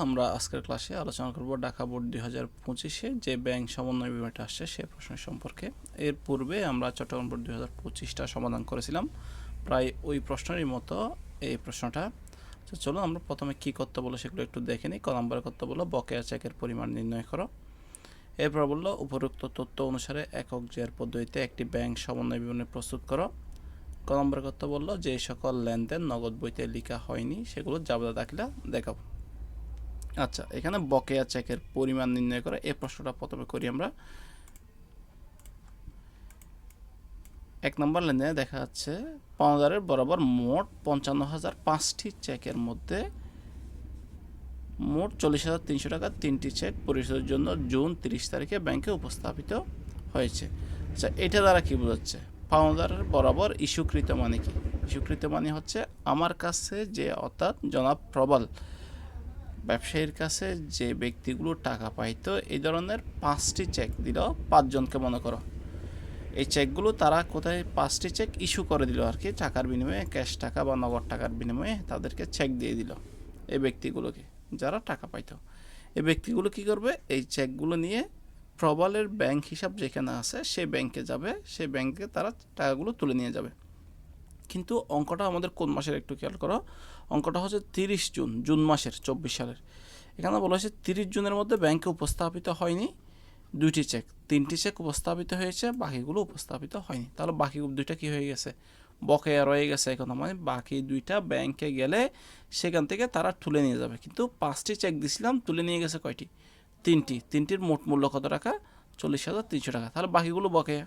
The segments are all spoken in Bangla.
আমরা আজকের ক্লাসে আলোচনা করব ঢাকা বোর্ড দুই হাজার পঁচিশে যে ব্যাংক সমন্বয় বিভাগটা আসছে সে প্রশ্ন সম্পর্কে। এর পূর্বে আমরা চট্টগ্রাম বোর্ড দুই হাজার পঁচিশটা সমাধান করেছিলাম। প্রায় ওই প্রশ্নেরই মতো এই প্রশ্নটা। তো চলো আমরা প্রথমে কি করতে বলো সেগুলো একটু দেখে নিই। ক নম্বরে করতে বলো? বকেয়া চেকের পরিমাণ নির্ণয় করো। এরপর বলল, উপরোক্ত তথ্য অনুসারে একক জের পদ্ধতিতে একটি ব্যাংক সমন্বয় বিবরণী প্রস্তুত করো। ক নম্বরে করতে বলল? যে সকল লেনদেন নগদ বইতে লেখা হয়নি, সেগুলো জাবেদা দাখিলা দেখাও আচ্ছা এখানে বকেয়া চেকের পরিমাণ নির্ণয় করে এই প্রশ্নটা প্রথমে করি আমরা। এক নম্বর লেনদেনে দেখা যাচ্ছে পাওনাদারের বরাবর মোট পঞ্চান্ন হাজার পাঁচটি চেকের মধ্যে মোট চল্লিশ হাজার তিনশো টাকা তিনটি চেক পরিশোধের জন্য জুন তিরিশ তারিখে ব্যাংকে উপস্থাপিত হয়েছে। আচ্ছা এটা দ্বারা কী বোঝাচ্ছে? পাওনাদারের বরাবর ইস্যুকৃত মানে কি? ইস্যুকৃত মানে হচ্ছে, আমার কাছে যে অর্থাৎ জনাব প্রবল ব্যবসায়ীর কাছে যে ব্যক্তিগুলো টাকা পাইতো, এই ধরনের পাঁচটি চেক দিল পাঁচজনকে মনে করো। এই চেকগুলো তারা কোথায় পাঁচটি চেক ইস্যু করে দিল আর কি, টাকার বিনিময়ে ক্যাশ টাকা বা নগদ টাকার বিনিময়ে তাদেরকে চেক দিয়ে দিল এই ব্যক্তিগুলোকে, যারা টাকা পাইতো। এই ব্যক্তিগুলো কি করবে? এই চেকগুলো নিয়ে প্রবলের ব্যাংক হিসাব যেখানে আছে সেই ব্যাংকে যাবে সেই ব্যাংকে তারা টাকাগুলো তুলে নিয়ে যাবে। কিন্তু অঙ্কটা আমাদের কোন মাসের একটু খেয়াল করো? অঙ্কটা হচ্ছে তিরিশ জুন জুন মাসের, চব্বিশ সালের। এখানে বলা হয়েছে তিরিশ জুনের মধ্যে ব্যাংকে উপস্থাপিত হয়নি দুইটি চেক তিনটি চেক উপস্থাপিত হয়েছে, বাকিগুলো উপস্থাপিত হয়নি। তাহলে বাকি দুইটা কি হয়ে গেছে? বকেয়া রয়ে গেছে এখন মানে বাকি দুইটা ব্যাংকে গেলে সেখান থেকে তারা তুলে নিয়ে যাবে। কিন্তু পাঁচটি চেক দিছিলাম, তুলে নিয়ে গেছে কয়টি? তিনটি। তিনটির মোট মূল্য কত টাকা? চল্লিশ হাজার তিনশো টাকা। তাহলে বাকিগুলো বকেয়া।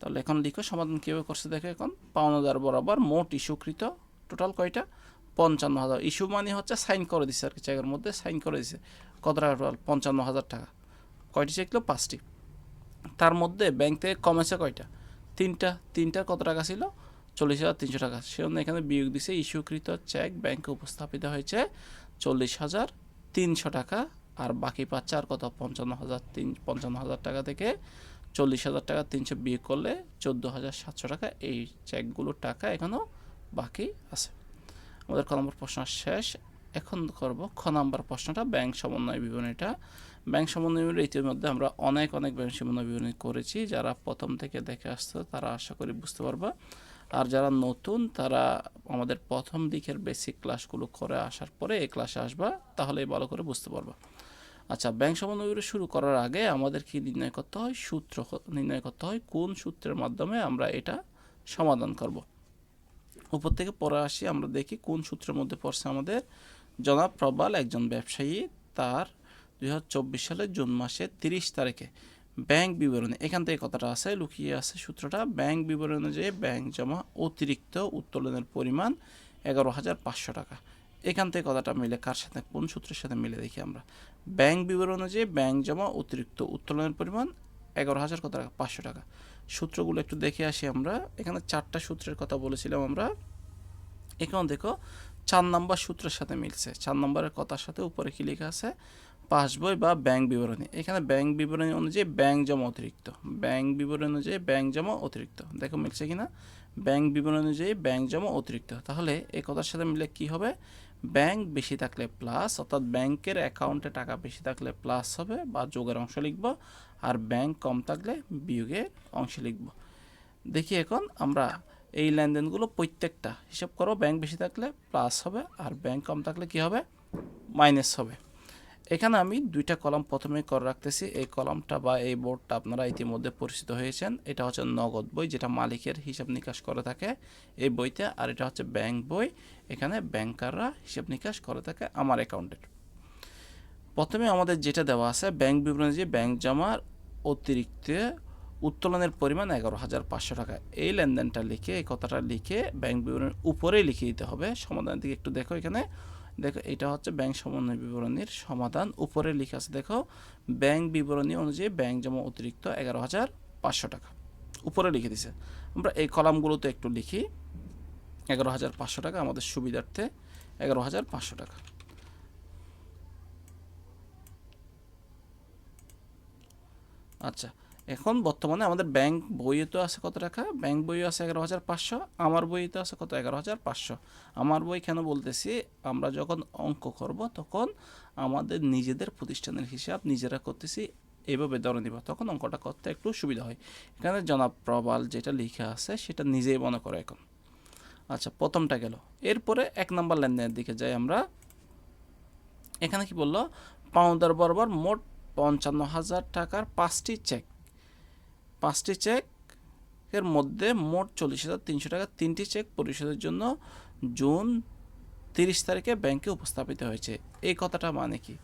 তাহলে এখন লিখো, সমাধান কীভাবে করছে দেখো এখন। পাওনাদার বরাবর মোট ইস্যুকৃত টোটাল কয়টা? পঞ্চান্ন হাজার ইস্যু মানে হচ্ছে সাইন করে দিছে আর কি চেকের মধ্যে, সাইন করে দিছে। কত টাকা টোটাল? পঞ্চান্ন হাজার টাকা। কয়টি চেক ছিল পাঁচটি। তার মধ্যে ব্যাংক থেকে কমেছে কয়টা? তিনটা। তিনটার কত টাকা ছিল? চল্লিশ হাজার তিনশো টাকা। সেজন্য এখানে বিয়োগ দিছে ইস্যুকৃত চেক ব্যাংকে উপস্থাপিত হয়েছে চল্লিশ হাজার তিনশো টাকা। আর বাকি পাচ্ছে আর কত? পঞ্চান্ন হাজার তিন পঞ্চান্ন হাজার টাকা থেকে চল্লিশ হাজার টাকা তিনশো বিয়ে করলে চোদ্দ হাজার সাতশো টাকা এই চেকগুলোর টাকা এখনও বাকি আছে। আমাদের ক নম্বর প্রশ্ন শেষ। এখন করব খ নম্বর প্রশ্নটা, ব্যাংক সমন্বয় বিবরণীটা। ব্যাংক সমন্বয় বিবরণী ইতিমধ্যে আমরা অনেক অনেক ব্যাংক সমন্বয় বিবরণী করেছি। যারা প্রথম থেকে দেখে আসতো তারা আশা করি বুঝতে পারবা। আর যারা নতুন, তারা আমাদের প্রথম দিকের বেসিক ক্লাসগুলো করে আসার পরে এই ক্লাসে আসবা, তাহলেই ভালো করে বুঝতে পারবা। আচ্ছা ব্যাংক সমন্বয় শুরু করার আগে আমাদের কি নির্ণয় করতে হয়? সূত্র নির্ণয় করতে হয় কোন সূত্রের মাধ্যমে আমরা এটা সমাধান করব। উপর থেকে পরে আসি, আমরা দেখি কোন সূত্রের মধ্যে পড়ছে আমাদের। জনাব প্রবাল একজন ব্যবসায়ী, তার দু হাজার চব্বিশ সালের জুন মাসের তিরিশ তারিখে ব্যাংক বিবরণী, এখান থেকে কথাটা আছে, লুকিয়ে আছে সূত্রটা। ব্যাংক বিবরণী অনুযায়ী ব্যাংক জমা অতিরিক্ত উত্তোলনের পরিমাণ এগারো হাজার পাঁচশো টাকা। এখান থেকে কথাটা মিলে, কার সাথে, কোন সূত্রের সাথে মিলে দেখি আমরা। ব্যাংক বিবরণ অনুযায়ী ব্যাংক জমা, অতিরিক্ত উত্তোলনের পরিমাণ এগারো হাজার কত টাকা? পাঁচশো টাকা। সূত্রগুলো একটু দেখে আসি আমরা। এখানে চারটা সূত্রের কথা বলেছিলাম আমরা। এখানে দেখো, চার নম্বর সূত্রের সাথে মিলছে। চার নম্বরের কথার সাথে উপরে কি লেখা আছে? পাসবই বা ব্যাংক বিবরণী। এখানে ব্যাংক বিবরণী অনুযায়ী ব্যাংক জমা অতিরিক্ত। ব্যাংক বিবরণী অনুযায়ী ব্যাংক জমা অতিরিক্ত। দেখো মিলছে কিনা? ব্যাংক বিবরণ অনুযায়ী ব্যাংক জমা অতিরিক্ত। তাহলে এই কথার সাথে মিলে কি হবে? ব্যাংক বেশি থাকলে প্লাস অর্থাৎ ব্যাংকের অ্যাকাউন্টে টাকা বেশি থাকলে প্লাস হবে বা যোগের অংশ লিখব, আর ব্যাংক কম থাকলে বিয়োগের অংশ লিখব। দেখি এখন আমরা এই লেনদেনগুলো প্রত্যেকটা হিসাব করো। ব্যাংক বেশি থাকলে প্লাস হবে, আর ব্যাংক কম থাকলে কি হবে? মাইনাস হবে। এখানে আমি দুইটা কলাম প্রথমে করে রাখতেছি। এই কলামটা বা এই বোর্ডটা আপনারা ইতিমধ্যে পরিচিত হয়েছেন। এটা হচ্ছে নগদ বই যেটা মালিকের হিসাব নিকাশ করে থাকে এই বইতে। আর এটা হচ্ছে ব্যাংক বই। এখানে ব্যাংকাররা হিসাব নিকাশ করে থাকে আমার অ্যাকাউন্টের। প্রথমে আমাদের যেটা দেওয়া আছে, ব্যাংক বিবরণী যে ব্যাংক জমার অতিরিক্ত উত্তোলনের পরিমাণ এগারো হাজার পাঁচশো টাকা। এই লেনদেনটা লিখে, এই কথাটা লিখে ব্যাংক বিবরণের উপরেই লিখে দিতে হবে। সমাধানের দিকে একটু দেখো এখানে। দেখো, এটা হচ্ছে ব্যাংক সমন্বয় বিবরণীর সমাধান। উপরে লিখে আছে, দেখো, ব্যাংক বিবরণী অনুযায়ী ব্যাংক জমা অতিরিক্ত এগারো হাজার পাঁচশো টাকা। উপরে লিখে দিছে। আমরা এই কলামগুলোতে একটু লিখি। এগারো হাজার পাঁচশো টাকা আমাদের সুবিধার্থে এগারো হাজার পাঁচশো টাকা। আচ্ছা এখন বর্তমানে আমাদের ব্যাংক বইয়ে তো আছে কত টাকা? ব্যাংক বইয়ে আছে এগারো হাজার পাঁচশো, আমার বইতে আছে কত? এগারো হাজার পাঁচশো। আমার বই কেন বলতেছি? আমরা যখন অঙ্ক করব, তখন আমাদের নিজেদের প্রতিষ্ঠানের হিসাব নিজেরা করতেছি, এভাবে ধরে নিব। তখন অঙ্কটা করতে একটু সুবিধা হয়। এখানে জনাব প্রবাল যেটা লিখা আছে, সেটা নিজেই মনে করো এখন। আচ্ছা প্রথমটা গেল। এরপরে এক নম্বর লেনদেনের দিকে যাই আমরা। এখানে কি বলল? পাউন্ডার বরাবর মোট পঞ্চান্ন হাজার টাকার পাঁচটি চেক পাঁচটি চেক এর মধ্যে মোট চল্লিশ হাজার তিনশো টাকা তিনটি চেক পরিশোধের জন্য জুন তিরিশ তারিখে ব্যাংকে উপস্থাপিত হয়েছে। এই কথাটা মানে কি?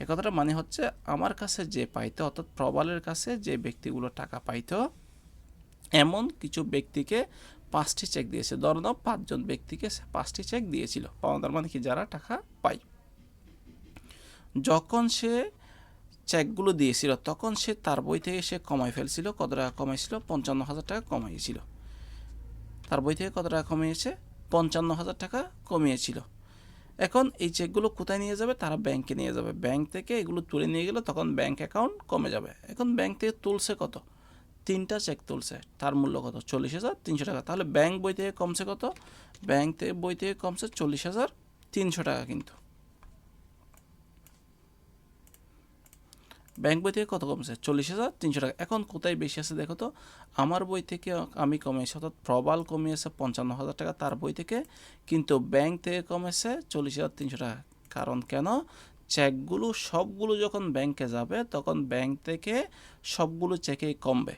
এই কথাটা মানে হচ্ছে আমার কাছে যে পাইতো, অর্থাৎ প্রবালের কাছে যে ব্যক্তিগুলো টাকা পাইতো, এমন কিছু ব্যক্তিকে পাঁচটি চেক দিয়েছে। ধরো নাও, পাঁচজন ব্যক্তিকে সে পাঁচটি চেক দিয়েছিল। পাওনাদার মানে কি? যারা টাকা পায়। যখন সে চেকগুলো দিয়েছিল, তখন সে তার বই থেকে সে কমাই ফেলছিল, কত টাকা কমাইছিল? পঞ্চান্ন হাজার টাকা কমাইছিল তার বই থেকে কত টাকা কমিয়েছে? পঞ্চান্ন হাজার টাকা কমিয়েছিল। এখন এই চেকগুলো কোথায় নিয়ে যাবে? তারা ব্যাংকে নিয়ে যাবে। ব্যাংক থেকে এগুলো তুলে নিয়ে গেলে তখন ব্যাংক অ্যাকাউন্ট কমে যাবে। এখন ব্যাংক থেকে তুলছে কত? তিনটা চেক তুলছে। তার মূল্য কত? চল্লিশ হাজার তিনশো টাকা। তাহলে ব্যাংক বই থেকে কমছে কত? ব্যাংক থেকে বই থেকে কমছে চল্লিশ হাজার তিনশো টাকা কিন্তু। ব্যাংক বই থেকে কত কমছে? চল্লিশ হাজার? তিনশো টাকা। এখন কোথায় বেশি আছে দেখো তো? আমার বই থেকে আমি কমিয়েছি অর্থাৎ প্রবাল কমিয়েছে পঞ্চান্ন হাজার টাকা, তার বই থেকে কিন্তু ব্যাংক থেকে কমেছে চল্লিশ হাজার তিনশো টাকা। কারণ কেন? চেকগুলো, সবগুলো যখন ব্যাংকে যাবে, তখন ব্যাংক থেকে সবগুলো চেকেই কমবে।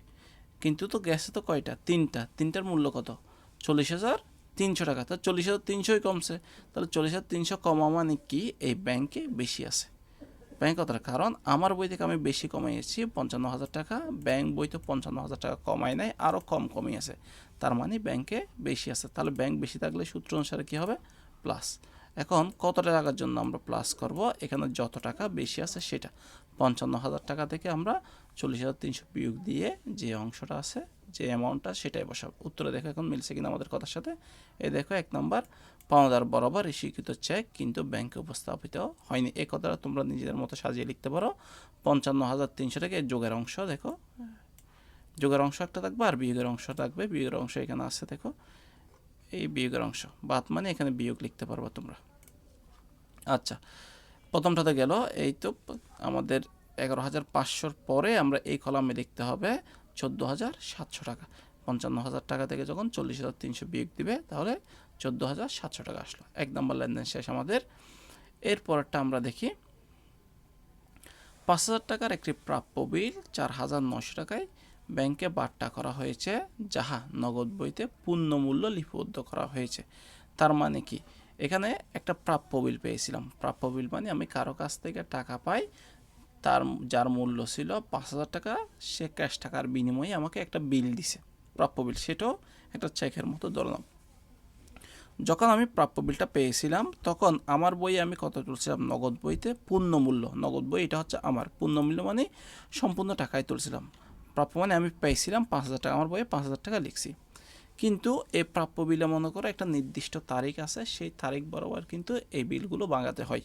কিন্তু তো গেছে তো কয়টা? তিনটা। তিনটার মূল্য কত? চল্লিশ হাজার তিনশো টাকা। তো চল্লিশ হাজার তিনশোই কমছে। তাহলে চল্লিশ হাজার তিনশো কমা মানে কি? এই ব্যাংকে বেশি আছে। ব্যাংক কতটা কারণ, আমার বই থেকে আমি বেশি কমাইয়েছি পঞ্চান্ন হাজার টাকা। ব্যাংক বই তো পঞ্চান্ন হাজার টাকা কমায় নাই আরও কম কমিয়েছে তার মানে ব্যাংকে বেশি আছে। তাহলে ব্যাংক বেশি থাকলে সূত্র অনুসারে কী হবে? প্লাস। এখন কত টাকার জন্য আমরা প্লাস করব? এখানে যত টাকা বেশি আছে সেটা। পঞ্চান্ন হাজার টাকা থেকে আমরা চল্লিশ হাজার তিনশো বিয়োগ দিয়ে যে অংশটা আছে, যে অ্যামাউন্টটা সেটাই বসাবো। উত্তরে দেখো এখন মিলছে কিনা আমাদের কথার সাথে। এই দেখো এক নম্বর পাওনাদার বরাবর স্বীকৃত চেক কিন্তু ব্যাংকে উপস্থাপিত হয়নি। এই কথাটা তোমরা নিজেদের মতো সাজিয়ে লিখতে পারো। পঞ্চান্ন হাজার তিনশো টাকা এই যোগের অংশ, দেখো। যোগের অংশ একটা থাকবে আর বিয়োগের অংশ থাকবে। বিয়োগের অংশ এখানে আছে, দেখো। এই বিয়োগের অংশ। বাদ মানে এখানে বিয়োগ লিখতে পারব তোমরা। আচ্ছা প্রথমটাতে গেল, এই তো আমাদের এগারো হাজার পাঁচশোর পরে আমরা এই কলামে লিখতে হবে চোদ্দ হাজার সাতশো টাকা। পঞ্চান্ন হাজার টাকা থেকে যখন চল্লিশ হাজার তিনশো বিয়োগ দিবে, তাহলে চোদ্দ হাজার সাতশো টাকা আসলো। এক নম্বর লেনদেন শেষ আমাদের। এর পরেরটা আমরা দেখি। পাঁচ হাজার টাকার একটি প্রাপ্য বিল চার হাজার নশো টাকায় ব্যাংকে বাট্টা করা হয়েছে, যাহা নগদ বইতে পূর্ণ মূল্য লিপিবদ্ধ করা হয়েছে। তার মানে কি? এখানে একটা প্রাপ্য বিল পেয়েছিলাম। প্রাপ্য বিল মানে আমি কারও কাছ থেকে টাকা পাই, তার যার মূল্য ছিল পাঁচ হাজার টাকা, সে ক্যাশ টাকার বিনিময়ে আমাকে একটা বিল দিছে। প্রাপ্য বিল, সেটাও একটা চেকের মতো ধরলাম। যখন আমি প্রাপ্য বিলটা পেয়েছিলাম, তখন আমার বইয়ে আমি কত তুলছিলাম? নগদ বইতে পূর্ণ মূল্য নগদ বই, এটা হচ্ছে আমার। পূর্ণ মূল্য মানে সম্পূর্ণ টাকায় তুলছিলাম। প্রাপ্য মানে আমি পেয়েছিলাম পাঁচ হাজার টাকা। আমার বইয়ে পাঁচ হাজার টাকা লিখছি। কিন্তু এই প্রাপ্য বিলে মনে করো একটা নির্দিষ্ট তারিখ আছে, সেই তারিখ বরাবর কিন্তু এই বিলগুলো বাঙাতে হয়।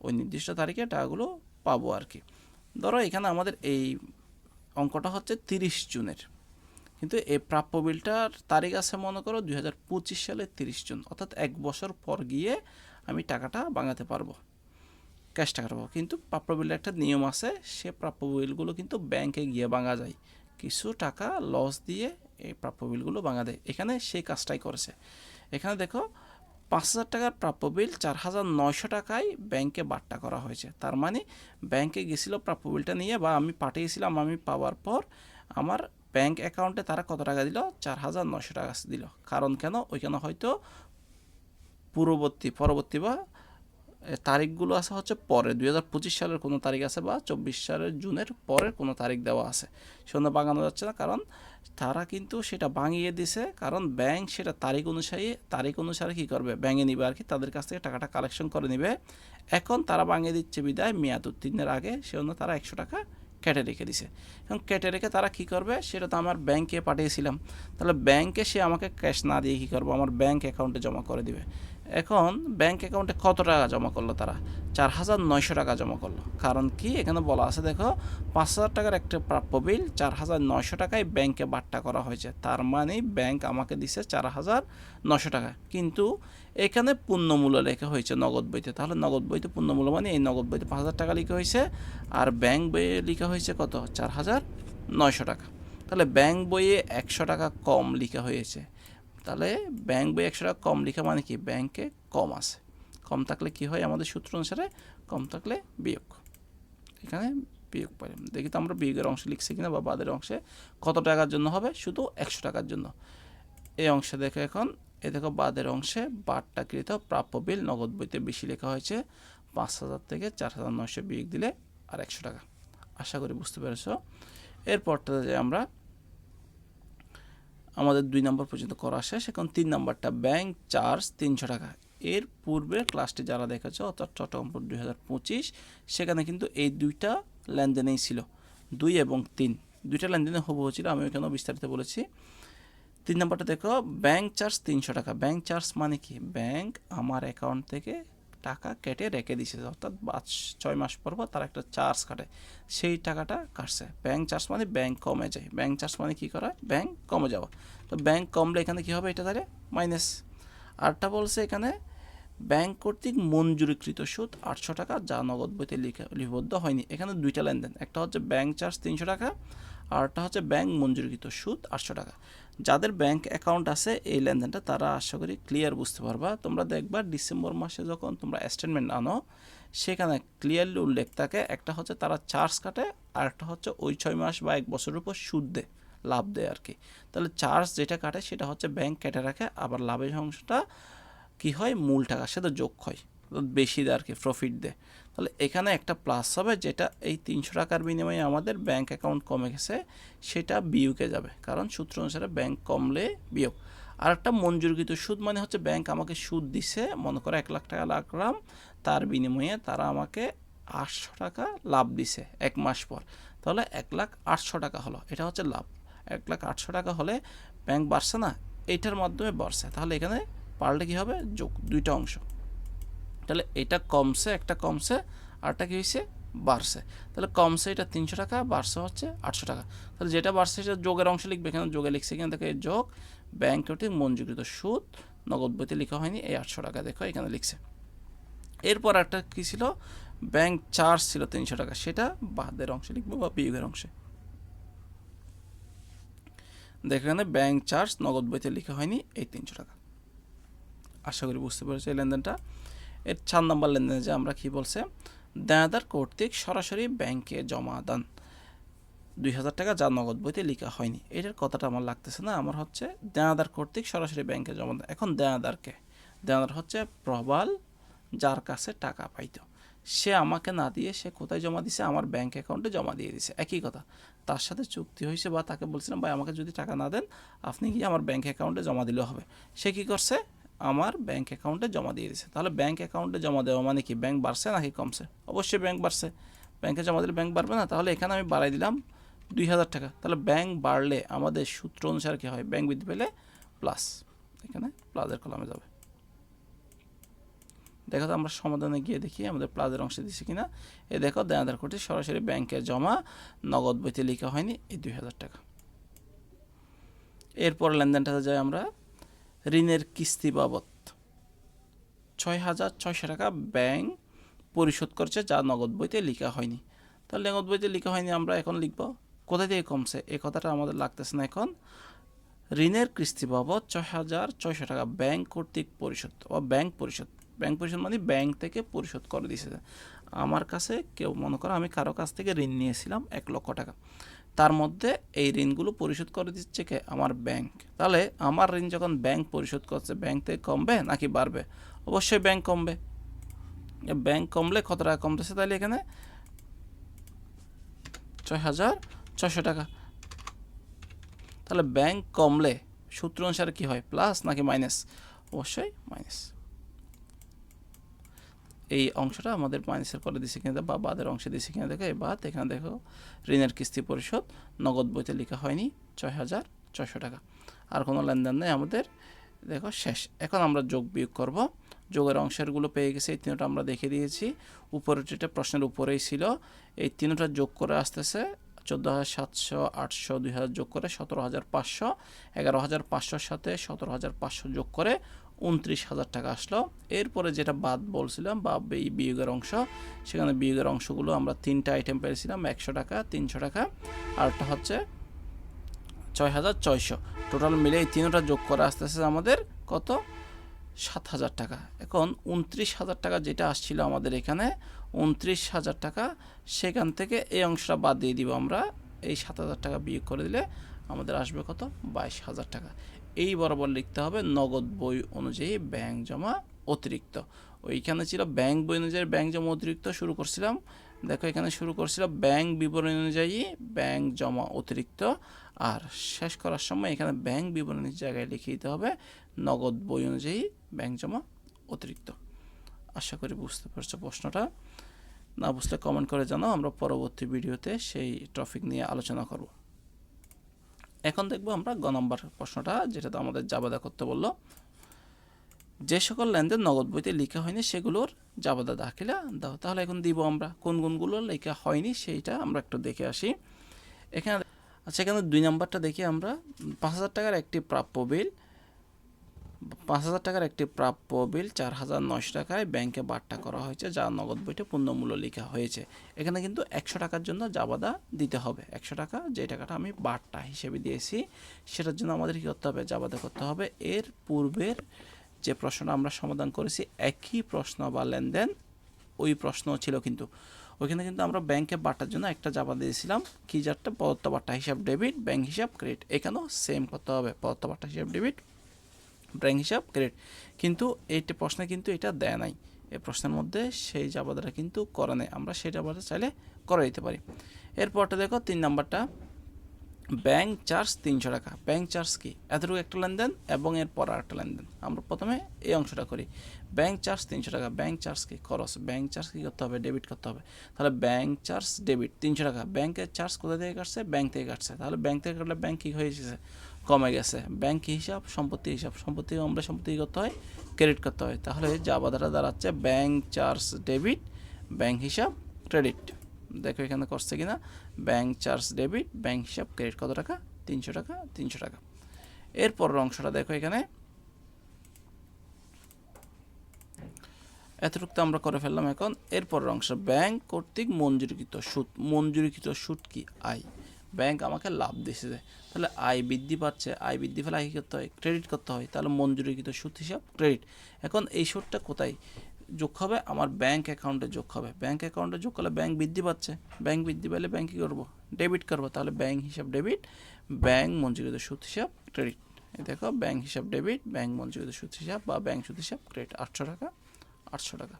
ওই নির্দিষ্ট তারিখে টাকাগুলো পাবো আর কি। ধরো এখানে আমাদের এই অঙ্কটা হচ্ছে তিরিশ জুনের। কিন্তু এই প্রাপ্য বিলটার তারিখ আছে মনে করো দুই হাজার পঁচিশ সালের তিরিশ জুন, অর্থাৎ এক বছর পর গিয়ে আমি টাকাটা বাঙাতে পারব, ক্যাশ টাকা পাবো। কিন্তু প্রাপ্য বিলের একটা নিয়ম আছে, সে প্রাপ্য বিলগুলো কিন্তু ব্যাংকে গিয়ে ভাঙা যায়। কিছু টাকা লস দিয়ে এই প্রাপ্য বিলগুলো ভাঙা দেয়। এখানে সেই কাজটাই করেছে। এখানে দেখো, পাঁচ হাজার টাকার প্রাপ্য বিল চার হাজার নয়শো টাকায় ব্যাংকে বাট্টা করা হয়েছে। তার মানে ব্যাংকে গেছিল প্রাপ্য বিলটা নিয়ে বা আমি পাঠিয়েছিলাম, আমি পাওয়ার পর আমার ব্যাংক অ্যাকাউন্টে তারা কত টাকা দিল? চার হাজার নশো টাকা দিল। কারণ কেন? ওইখানে হয়তো পূর্ববর্তী, পরবর্তী বা তারিখগুলো আছে হচ্ছে পরে। দুই হাজার পঁচিশ সালের কোনো তারিখ আছে বা চব্বিশ সালের জুনের পরের কোনো তারিখ দেওয়া আছে। সেজন্য বাঙানো যাচ্ছে না। কারণ তারা কিন্তু সেটা ভাঙিয়ে দিছে। কারণ ব্যাংক সেটা তারিখ অনুসারে তারিখ অনুসারে কী করবে? ব্যাঙে নিবে আর কি। তাদের কাছ থেকে টাকাটা কালেকশন করে নিবে। এখন তারা ভাঙিয়ে দিচ্ছে বিদায় মেয়াদ উত্তীর্ণের আগে। সেজন্য তারা একশো টাকা কেটে রেখে দিছে। এবং কেটে রেখে তারা কি করবে? সেটা তো আমার ব্যাংকে পাঠিয়েছিলাম। তাহলে ব্যাংকে সে আমাকে ক্যাশ না দিয়ে কী করব? আমার ব্যাংক অ্যাকাউন্টে জমা করে দিবে। এখন ব্যাংক অ্যাকাউন্টে কত টাকা জমা করল তারা? চার হাজার নয়শো টাকা জমা করল। কারণ কি? এখানে বলা আছে, দেখো পাঁচ হাজার টাকার একটা প্রাপ্য বিল চার হাজার নয়শো টাকায় ব্যাংকে বাট্টা করা হয়েছে। তার মানে ব্যাংক আমাকে দিছে চার হাজার নশো টাকা। কিন্তু এখানে পূর্ণমূল্য লেখা হয়েছে নগদ বইতে। তাহলে নগদ বইতে পূর্ণমূল্য মানে এই নগদ বইতে পাঁচ হাজার টাকা লেখা হয়েছে। আর ব্যাংক বইয়ে লেখা হয়েছে কত? চার হাজার নয়শো টাকা। তাহলে ব্যাংক বইয়ে একশো টাকা কম লেখা হয়েছে। তাহলে ব্যাংক বই একশো টাকা কম লেখা মানে কি? ব্যাংকে কম আছে। কম থাকলে কি হয়? আমাদের সূত্র অনুসারে কম থাকলে বিয়োগ। এখানে বিয়োগ পাই। দেখি তো আমরা বিয়োগের অংশ লিখছি কিনা বা বাদের অংশে কত টাকার জন্য হবে? শুধু একশো টাকার জন্য। এই অংশে দেখো এখন, এ দেখো বাদের অংশে বারটাকৃত প্রাপ্য বিল নগদ বইতে বেশি লেখা হয়েছে। পাঁচ হাজার থেকে চার হাজার নয়শো বিয়োগ দিলে আর একশো টাকা। আশা করি বুঝতে পেরেছ। এরপরটাতে যে আমরা আমাদের দুই নম্বর পর্যন্ত করা শেষ। এখন তিন নম্বরটা ব্যাংক চার্জ তিনশো টাকা। এর পূর্বের ক্লাসটি যারা দেখেছ, অর্থাৎ চট্টগ্রাম বোর্ড দুই হাজার পঁচিশ, সেখানে কিন্তু এই দুইটা লেনদেনেই ছিল। দুই এবং তিন। দুইটা লেনদেনে হবু ছিল, আমি ওইখানেও বিস্তারিত বলেছি। তিন নম্বরটা দেখো ব্যাংক চার্জ তিনশো টাকা। ব্যাংক চার্জ মানে কি? ব্যাংক আমার অ্যাকাউন্ট থেকে টাকা কেটে রেখে দিছে। অর্থাৎ পাঁচ, ছয় মাস পর পর তার একটা চার্জ কাটে। সেই টাকাটা কাটছে। ব্যাংক চার্জ মানে ব্যাংক কমে যায়। ব্যাংক চার্জ মানে কী করা ব্যাংক কমে যাওয়া। তো ব্যাংক কমলে এখানে কী হবে? এটা তাহলে মাইনাস আরটা বলছে এখানে ব্যাংক কর্তৃক মঞ্জুরিকৃত সুদ আটশো টাকা, যা নগদ বইতে লিপিবদ্ধ হয়নি। এখানে দুইটা লেনদেন। একটা হচ্ছে ব্যাংক চার্জ তিনশো টাকা, আরটা হচ্ছে ব্যাংক মঞ্জুরিকৃত সুদ আটশো টাকা। যাদের ব্যাংক অ্যাকাউন্ট আছে, এই লেনদেনটা তারা আশা করি ক্লিয়ার বুঝতে পারবা। তোমরা দেখবা ডিসেম্বর মাসে যখন তোমরা স্টেটমেন্ট আনো, সেখানে ক্লিয়ারলি উল্লেখ থাকে, একটা হচ্ছে তারা চার্জ কাটে, আর একটা হচ্ছে ওই ছয় মাস বা এক বছরের উপর সুদ দেয়, লাভ দেয় আর কি। তাহলে চার্জ যেটা কাটে, সেটা হচ্ছে ব্যাংক কেটে রাখে, আবার লাভের অংশটা কি হয়? মূল টাকার সাথে যোগ হয়, বেশি দেয় আর কি প্রফিট দেয়। তাহলে এখানে একটা প্লাস হবে যেটা এই তিনশো টাকার বিনিময়ে আমাদের ব্যাংক অ্যাকাউন্ট কমে গেছে, সেটা বিয়োগে যাবে। কারণ সূত্র অনুসারে ব্যাংক কমলে বিয়োগ। আর একটা মঞ্জুরকৃত সুদ মানে হচ্ছে ব্যাংক আমাকে সুদ দিছে, মনে করো এক লাখ টাকা রাখলাম, তার বিনিময়ে তারা আমাকে আটশো টাকা লাভ দিছে এক মাস পর। তাহলে এক লাখ আটশো টাকা হলো, এটা হচ্ছে লাভ। এক লাখ আটশো টাকা হলে ব্যাংক বাড়ছে না এইটার মাধ্যমে বাড়ছে। তাহলে এখানে পারলে কী হবে? যোগ, দুইটা অংশ। তাহলে এটা কমছে, একটা কমছে আরটা কী হয়েছে? বাড়ছে। তাহলে কমছে এটা তিনশো টাকা, বাড়ছে হচ্ছে আটশো টাকা। তাহলে যেটা বাড়ছে সেটা যোগের অংশ লিখবে এখানে, যোগে লিখছে এখানে, দেখো যোগ ব্যাংক কর্তৃক মঞ্জুরিত সুদ, নগদ বইতে লেখা হয়নি, এই আটশো টাকা দেখো এখানে লিখছে। এরপর একটা কী ছিল? ব্যাংক চার্জ ছিল তিনশো টাকা, সেটা বাদের অংশে লিখব বা বিয়োগের অংশে। দেখো এখানে ব্যাংক চার্জ নগদ বইতে লেখা হয়নি, এই তিনশো টাকা। আশা করি বুঝতে পেরেছি এই লেনদেনটা। এর চার নম্বর লেনদেনে যে আমরা কি বলছে? দেনাদার কর্তৃক সরাসরি ব্যাংকে জমা দান। দুই হাজার টাকা যা নগদ বইতে লেখা হয়নি। এটার কথাটা আমার লাগতেছে না। আমার হচ্ছে দেনাদার কর্তৃক সরাসরি ব্যাংকে জমা দেন। এখন দেনাদারকে দেনাদার হচ্ছে প্রবাল, যার কাছে টাকা পাইতো। সে আমাকে না দিয়ে সে কোথায় জমা দিছে? আমার ব্যাংক অ্যাকাউন্টে জমা দিয়ে দিছে। একই কথা। তার সাথে চুক্তি হয়েছে বা তাকে বলছিলাম, ভাই, আমাকে যদি টাকা না দেন, আপনি গিয়ে আমার ব্যাংক অ্যাকাউন্টে জমা দিলে হবে? সে কী করছে? আমার ব্যাংক অ্যাকাউন্টে জমা দিয়ে দিছে। তাহলে ব্যাংক অ্যাকাউন্টে জমা দেওয়া মানে কি? ব্যাংক বাড়ছে নাকি কমছে? অবশ্যই ব্যাংক বাড়ছে। ব্যাংকে জমা দিলে ব্যাংক বাড়বে না? তাহলে এখানে আমি বাড়াই দিলাম দুই হাজার টাকা। তাহলে ব্যাংক বাড়লে আমাদের সূত্র অনুসারে কী হয়? ব্যাংক বৃদ্ধি পেলে প্লাস এখানে প্লাসের কলামে যাবে। দেখো তো আমরা সমাধানে গিয়ে দেখি আমাদের প্লাজের অংশে দিছি কিনা। এ দেখো দেনাদার কোটি সরাসরি ব্যাংকে জমা নগদ বইতে লেখা হয়নি। এই দুই হাজার টাকা। এরপর লেনদেনটাতে যাই আমরা। ঋণের কিস্তি বাবদ। ছয় হাজার ছয়শো টাকা ব্যাংক পরিশোধ করছে, যা নগদ বইতে লেখা হয়নি। তাহলে নগদ বইতে লেখা হয়নি, আমরা এখন লিখব কোথা থেকে কমছে? এই কথাটা আমাদের লাগতেছে না এখন। ঋণের কিস্তি বাবদ ছয় হাজার ছয়শো টাকা ব্যাংক কর্তৃক পরিশোধ বা ব্যাংক পরিশোধ ব্যাংক পরিশোধ মানে ব্যাংক থেকে পরিশোধ করে দিয়েছে আমার কাছে কেউ মনে করো, আমি কারও কাছ থেকে ঋণ নিয়েছিলাম এক লক্ষ টাকা। তার মধ্যে এই ঋণগুলো পরিশোধ করে দিচ্ছে কে? আমার ব্যাংক তাহলে আমার ঋণ যখন ব্যাংক পরিশোধ করছে ব্যাংক থেকে কমবে নাকি বাড়বে? অবশ্যই ব্যাংক কমবে। ব্যাংক কমলে কত টাকা কমতেছে তাহলে এখানে? ছয় হাজার ছশো টাকা। তাহলে ব্যাংক কমলে সূত্র অনুসারে কী হয়? প্লাস নাকি মাইনাস অবশ্যই মাইনাস এই অংশটা আমাদের মাইনাসের করে দিছে কিনা বা বাদের অংশে দিছে কিনা দেখো, এই বাদ এখানে দেখো ঋণের কিস্তি পরিশোধ, নগদ বইতে লেখা হয়নি, ছয় হাজার ছয়শো টাকা। আর কোনো লেনদেন নেই আমাদের, দেখো শেষ। এখন আমরা যোগ বিয়োগ করব। যোগের অংশেরগুলো পেয়ে গেছে, এই তিনটা আমরা দেখে দিয়েছি। উপরের যেটা প্রশ্নের উপরেই ছিল, এই তিনটা যোগ করে আসতেছে চোদ্দ হাজার সাতশো, আটশো, দুই হাজার যোগ করে সতেরো হাজার পাঁচশো, এগারো হাজার পাঁচশোর সাথে সতেরো হাজার পাঁচশো যোগ করে উনত্রিশ হাজার টাকা আসলো। এরপরে যেটা বাদ বলছিলাম, বা এই বিয়োগের অংশ, সেখানে বিয়োগের অংশগুলো আমরা তিনটা আইটেম পেয়েছিলাম, একশো টাকা, তিনশো টাকা, আরটা হচ্ছে ছয় হাজার ছয়শো। টোটাল মিলে এই তিনটা যোগ করে আসতেছে আমাদের কত? সাত হাজার টাকা। এখন উনত্রিশ হাজার টাকা যেটা আসছিল আমাদের এখানে, উনত্রিশ হাজার টাকা, সেখান থেকে এই অংশটা বাদ দিয়ে দিব আমরা। এই সাত হাজার টাকা বিয়োগ করে দিলে আমাদের আসবে কত? বাইশ হাজার টাকা। এই বরাবর লিখতে হবে নগদ বই অনুযায়ী ব্যাংক জমা অতিরিক্ত। ওইখানে ছিল ব্যাংক বই অনুযায়ী ব্যাংক জমা অতিরিক্ত শুরু করছিলাম। দেখো এখানে শুরু করছিল ব্যাংক বিবরণী অনুযায়ী ব্যাংক জমা অতিরিক্ত। আর শেষ করার সময় এখানে ব্যাংক বিবরণীর জায়গায় লিখে দিতে হবে নগদ বই অনুযায়ী ব্যাংক জমা অতিরিক্ত। আশা করি বুঝতে পারছ প্রশ্নটা। না বুঝলে কমেন্ট করে জানাও, আমরা পরবর্তী ভিডিওতে সেই টপিক নিয়ে আলোচনা করব। এখন দেখব আমরা গ নম্বর প্রশ্নটা যেটা তো আমাদের জাবাদা করতে বলল, যে সকল লেনদেন নগদ বইতে লেখা হয়নি, সেগুলোর জাবাদা দাখিলা দাও। তাহলে এখন দিব আমরা, কোন কোনগুলো লেখা হয়নি সেইটা আমরা একটু দেখে আসি। এখানে আচ্ছা এখানে দুই নম্বরটা দেখি আমরা, পাঁচ হাজার টাকার একটি প্রাপ্য বিল পাঁচ হাজার টাকার একটি প্রাপ্য বিল চার হাজার নয়শো টাকায় ব্যাংকে বাট্টা করা হয়েছে, যা নগদ বইতে পূর্ণমূল্য লেখা হয়েছে। এখানে কিন্তু একশো টাকার জন্য জাবাদা দিতে হবে। একশো টাকা, যে টাকাটা আমি বাট্টা হিসেবে দিয়েছি, সেটার জন্য আমাদের কী করতে হবে? জাবাদা করতে হবে। এর পূর্বের যে প্রশ্নটা আমরা সমাধান করেছি, একই প্রশ্ন বা লেনদেন, ওই প্রশ্ন ছিল কিন্তু। ওইখানে কিন্তু আমরা ব্যাংকে বাটার জন্য একটা জাবা দিয়েছিলাম। কি যারটা পদত্ত বাট্টা হিসাব ডেবিট, ব্যাংক হিসাব ক্রেডিট। এখানেও সেম করতে হবে। পদত্ত বাট্টা হিসাব ডেবিট ব্যাংক হিসাব ক্রেডিট কিন্তু এইটা প্রশ্নে কিন্তু এটা দেয় নাই। এই প্রশ্নের মধ্যে সেই জাবাদাটা কিন্তু করে নেই। আমরা সেই জাবাদা চাইলে করে দিতে পারি। এরপরটা দেখো, তিন নাম্বারটা। ব্যাংক চার্জ তিনশো টাকা। ব্যাংক চার্জ কি? এতটুকু একটা লেনদেন এবং এর পর একটা লেনদেন। আমরা প্রথমে এই অংশটা করি। ব্যাংক চার্জ তিনশো টাকা। ব্যাংক চার্জ কি? খরচ। ব্যাংক চার্জ কী করতে হবে? ডেবিট করতে হবে। তাহলে ব্যাংক চার্জ, ডেবিট তিনশো টাকা। ব্যাংকের চার্জ কোথা থেকে কাটছে? ব্যাংক থেকে কাটছে। তাহলে ব্যাংক থেকে কাটলে ব্যাংক কী হয়ে গেছে? কমে গেছে। ব্যাংক হিসাব, সম্পত্তি হিসাব, সম্পত্তি আমরা সম্পত্তি করতে হয়, ক্রেডিট করতে হয়। তাহলে যা বাধাটা দাঁড়াচ্ছে, ব্যাংক চার্জ ডেবিট, ব্যাংক হিসাব ক্রেডিট। দেখো এখানে করছে কিনা? ব্যাংক চার্জ ডেবিট, ব্যাংক হিসাব ক্রেডিট কত টাকা? তিনশো টাকা তিনশো টাকা। এরপরের অংশটা দেখো এখানে। এতটুকু তো আমরা করে ফেললাম এখন। এরপরের অংশ, ব্যাংক কর্তৃক মঞ্জুরিকৃত সুদ। মঞ্জুরিকৃত সুদ কি? আয়। ব্যাংক আমাকে লাভ দিয়েছে তাহলে আয় বৃদ্ধি পাচ্ছে, আয় বৃদ্ধি পেলে আয় কী করতে হয় ক্রেডিট করতে হয়, তাহলে মঞ্জুরিকৃত সুদ হিসাব ক্রেডিট এখন এই সুদটা কোথায়? যোগ হবে আমার ব্যাংক অ্যাকাউন্টে যোগ হবে। ব্যাংক অ্যাকাউন্টে যোগ করলে ব্যাংক বৃদ্ধি পাচ্ছে। ব্যাংক বৃদ্ধি পেলে ব্যাংক কী করব? ডেবিট করব। তাহলে ব্যাংক হিসাব ডেবিট ব্যাংক মঞ্জুরিত সুদ হিসাব ক্রেডিট এই দেখো ব্যাংক হিসাব ডেবিট ব্যাংক মঞ্জুরিত সুদ হিসাব বা ব্যাংক সুদ হিসাব ক্রেডিট আটশো টাকা আটশো টাকা।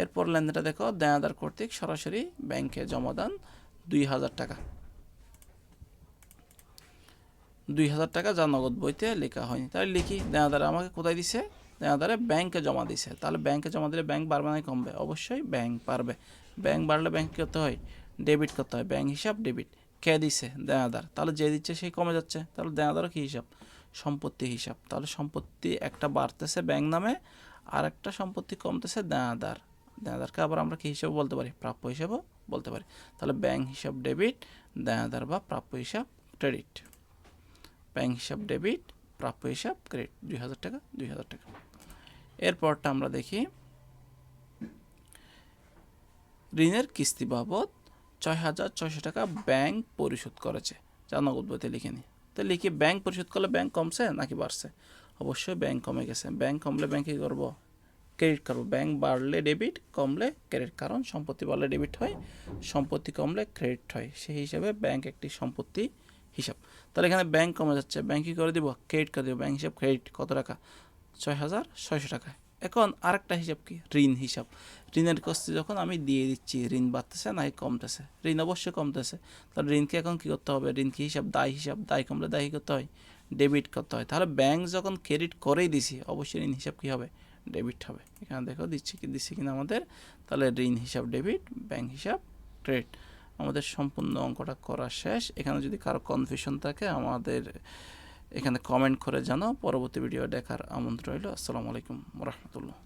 এরপর লেনদেনটা দেখো, দেনাদার কর্তৃক সরাসরি ব্যাংকে জমা দান। দুই হাজার টাকা। দুই হাজার টাকা যা নগদ বইতে লেখা হয়নি। তাহলে লিখি, দেনাদার আমাকে কোথায় দিছে? দেনাদারে ব্যাংকে জমা দিছে। তাহলে ব্যাংকে জমা দিলে ব্যাংক বাড়বে না কমবে? অবশ্যই ব্যাংক পারবে ব্যাংক বাড়লে ব্যাংক করতে হয়? ডেবিট করতে হয়। ব্যাংক হিসাব, ডেবিট। কে দিছে? দেনাদার। তাহলে যে দিচ্ছে সেই কমে যাচ্ছে। তাহলে দেনাদারও কী হিসাব? সম্পত্তি হিসাব। তাহলে সম্পত্তি একটা বাড়তেছে ব্যাংক নামে আর একটা সম্পত্তি কমতেছে দেনাদার। দেনাদারকে আবার আমরা কী হিসাবে বলতে পারি? প্রাপ্য হিসাবেও বলতে পারি। তাহলে ব্যাংক হিসাব ডেবিট দেনাদার বা প্রাপ্য হিসাব ক্রেডিট ব্যাংক হিসাব ডেবিট প্রাপ্য হিসাব ক্রেডিট দুই হাজার টাকা, দুই হাজার টাকা। এরপরটা আমরা দেখি, ঋণের কিস্তি বাবদ ছয় হাজার ছয়শো টাকা ব্যাংক পরিশোধ করেছে। যা নগদ বইতে লিখে নি তো লিখি ব্যাংক পরিশোধ করলে ব্যাংক কমছে নাকি বাড়ছে? অবশ্যই ব্যাংক কমে গেছে। ব্যাংক কমলে ব্যাংক করব? ক্রেডিট করব ব্যাংক বাড়লে ডেবিট, কমলে ক্রেডিট, কারণ সম্পত্তি বাড়লে ডেবিট হয়, সম্পত্তি কমলে ক্রেডিট হয়। সেই হিসাবে ব্যাংক একটি সম্পত্তি হিসাব। তাহলে এখানে ব্যাংক কমে যাচ্ছে। ব্যাংক কী করে দিব? ক্রেডিট করে দিব। ব্যাংক হিসাব ক্রেডিট কত টাকা? ছয় হাজার ছয়শো টাকা। এখন আরেকটা হিসাব কি? ঋণ হিসাব। ঋণের কিস্তি যখন আমি দিয়ে দিচ্ছি, ঋণ বাড়তেছে নাকি কমতেছে। ঋণ অবশ্যই কমতেছে। তাহলে ঋণকে এখন কী করতে হবে? ঋণ কি হিসাব? দায় হিসাব। দায় কমলে দায়ী করতে হয়? ডেবিট করতে হয়। তাহলে ব্যাংক যখন ক্রেডিট করেই দিছি, অবশ্যই ঋণ হিসাব কী হবে? ডেবিট হবে। এখানে দেখো দিচ্ছে কি, দিচ্ছে কিনা আমাদের, তাহলে ঋণ হিসাব ডেবিট ব্যাংক হিসাব ক্রেডিট আমাদের সম্পূর্ণ অঙ্কটা করা শেষ। এখানে যদি কারও কনফিউশন থাকে, আমাদের এখানে কমেন্ট করে জানাও। পরবর্তী ভিডিও দেখার আমন্ত্রণ রইল। আসসালামু আলাইকুম রহমতুল্লাহ।